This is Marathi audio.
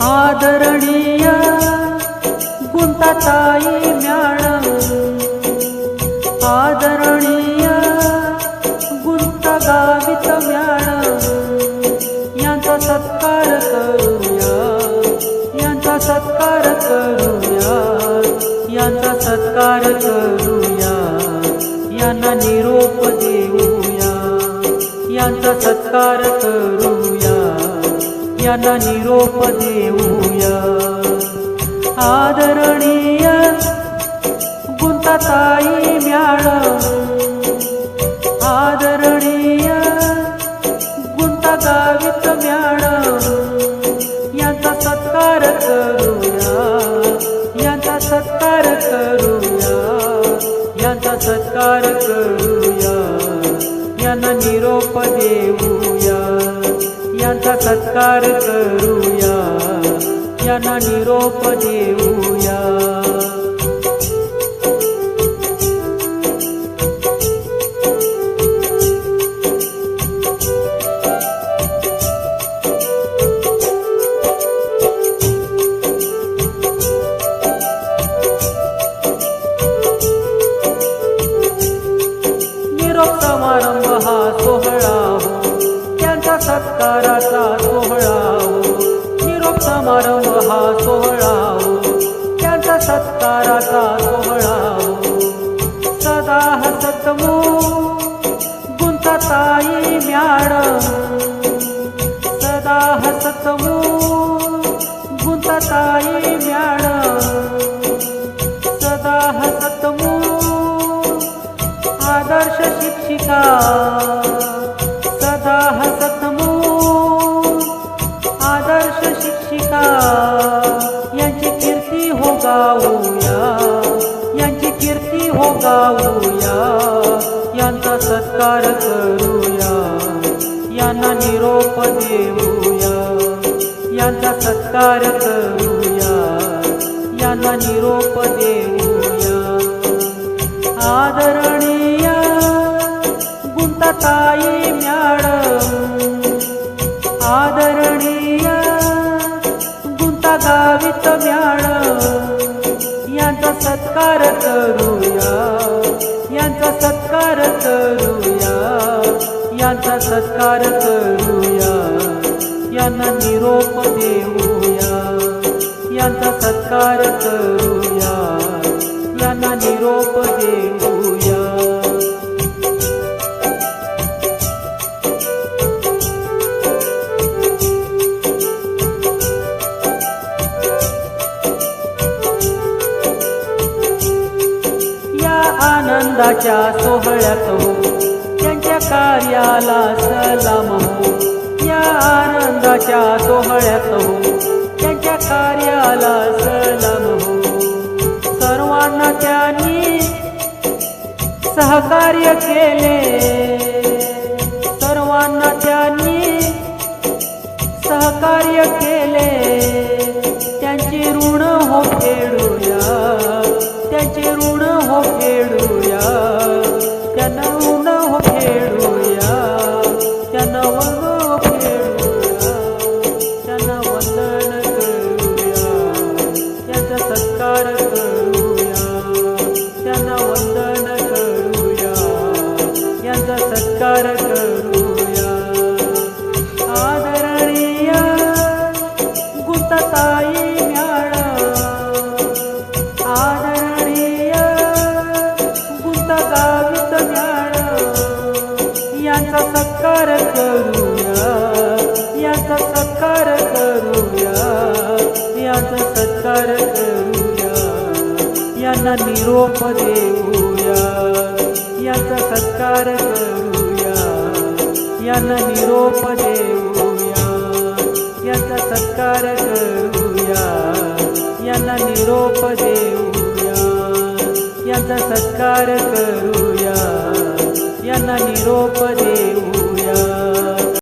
आदरणीय गुंताताई मॅडम आदरणीय गुंता गावित मॅडम यांचा सत्कार करूया. यांचा सत्कार करूया. यांचा सत्कार करूया. यांना निरोप देऊया. यांचा सत्कार करू यांना निरोप देऊया. आदरणीय गुंताताई मॅडम आदरणीय गुंता गावित मॅडम यांचा सत्कार करूया. यांचा सत्कार करूया. यांचा सत्कार करूया. यांना निरोप देऊया. यांचा सत्कार करूया. यांना निरोप देऊया. निरोप समारंभ हा सोहळा हो. त्यांचा सत्काराचा समारंभ हा सोहळा त्यांचा सत्काराचा सोहळा सदा हसतमू. गुंतताई मॅडम सदा हसतमू. गुंतताई मॅडम सदा हसतमू. आदर्श शिक्षिका. सदा हसत यांची कीर्ती हो गाऊया यांची कीर्ती हो गाऊया यांचा सत्कार करूया। यांना निरोप देऊया। यांचा सत्कार करूया। यांना निरोप देऊया। आदरणीय गुंतताई मॅडम आदरणीय गुंता गावित यांचा सत्कार करूया. यांचा सत्कार करूया. यांचा सत्कार करूया. यांना निरोप देऊया. यांचा सत्कार करूया. यांना निरोप देऊ आनंदाच्या सोहळ्यात हो. त्यांच्या कार्याला सलाम हो. या आनंदाच्या सोहळ्यात हो. त्यांच्या कार्याला सलाम हो. सर्वांना त्यांनी सहकार्य केले. सर्वांना त्यांनी सहकार्य केले. त्यांचा सत्कार करूया त्यांना वंदन निरोप देऊया याचा सत्कार करूया. यांना निरोप देऊया याचा सत्कार करूया. यांना निरोप देऊया याचा सत्कार करूया. यांना निरोप देऊ